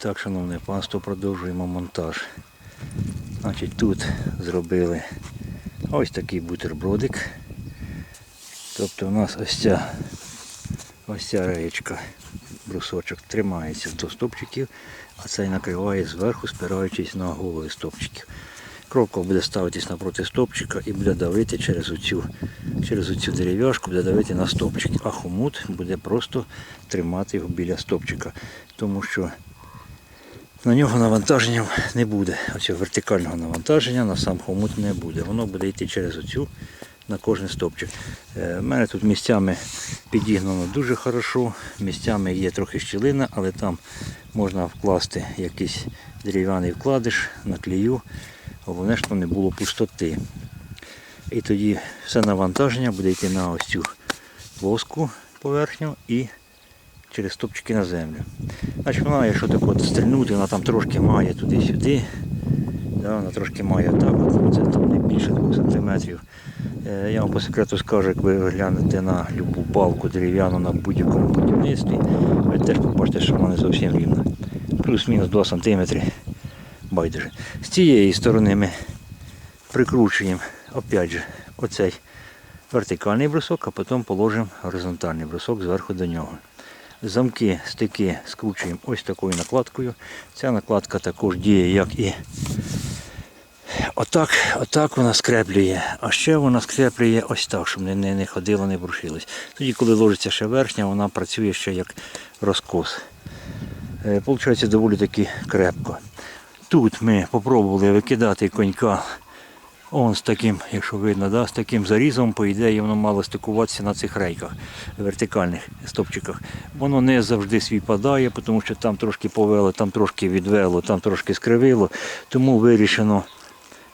так, шановне панство, продовжуємо монтаж. Значить, тут зробили ось такий бутербродик. Тобто у нас ось ця, ось ця реєчка, брусочок тримається до стопчиків, а цей накриває зверху, спираючись на голови стопчиків. Крокол буде ставитись напроти стопчика і буде давити через оцю, через оцю дерев'яшку, буде давити на стопчик. А хомут буде просто тримати його біля стопчика. Тому що на нього навантаження не буде. Оцього вертикального навантаження на сам хомут не буде. Воно буде йти через оцю на кожен стопчик. Е, У мене тут місцями підігнано дуже хорошо, місцями є трохи щілина, але там можна вкласти якийсь дерев'яний вкладиш на клею. Головне, щоб не було пустоти. І тоді все навантаження буде йти на ось цю плоску поверхню і через стопчики на землю. Значить вона, якщо так от стрільнути, вона там трошки має туди-сюди. Да, вона трошки має так, от, це там не більше 2 см. Е, Я вам по секрету скажу, як ви глянете на любу балку дерев'яну на будь-якому будівництві, ви теж побачите, що вона не зовсім рівна. Плюс-мінус 2 см. Байдуже. З цієї сторони ми прикручуємо опять же, оцей вертикальний брусок, а потім положимо горизонтальний брусок зверху до нього. Замки, стики скручуємо ось такою накладкою. Ця накладка також діє, як і отак, отак вона скреплює. А ще вона скреплює ось так, щоб не, не, не ходило, не брушилось. Тоді, коли ложиться ще верхня, вона працює ще як розкос. Е, Получається доволі таки крепко. Тут ми спробували викидати конька Он з таким, якщо видно, да, з таким зарізом, по ідеї, воно мало стикуватися на цих рейках, вертикальних стопчиках. Воно не завжди свій падає, тому що там трошки повело, там трошки відвело, там трошки скривило. Тому вирішено,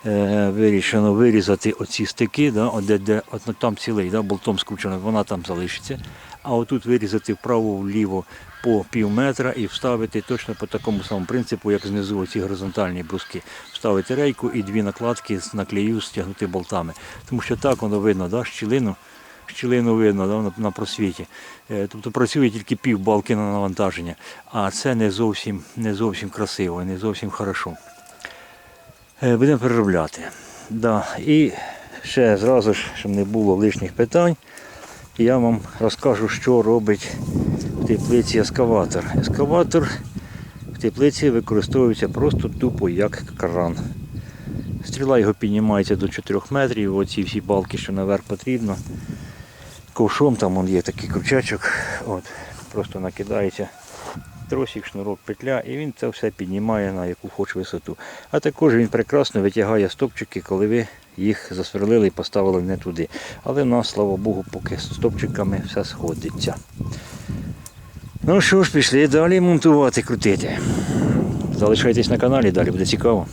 е, вирішено вирізати оці стики, да, де, де, от, ну, там цілий, да, болтом скручено, вона там залишиться. А отут вирізати вправо-вліво по пів метра і вставити точно по такому самому принципу, як знизу ці горизонтальні бруски. Вставити рейку і дві накладки з наклею стягнути болтами. Тому що так воно видно, да, щілину, щілину видно да, на, на просвіті. Е, Тобто працює тільки пів балки на навантаження, а це не зовсім, не зовсім красиво, не зовсім хорошо. Е, Будемо переробляти. Да. І ще зразу ж, щоб не було лишніх питань, я вам розкажу, що робить теплиці ескаватор. Ескаватор в теплиці використовується просто тупо як кран. Стріла його піднімається до 4 метрів, оці всі балки, що наверх потрібно. Ковшом там он є такий крючачок, от, просто накидається тросик, шнурок, петля, і він це все піднімає на яку хоч висоту. А також він прекрасно витягає стопчики, коли ви їх засверлили і поставили не туди. Але в нас, слава Богу, поки з стопчиками все сходиться. Ну що ж, пішли далі монтувати, крутити. Залишайтесь на каналі, далі буде цікаво.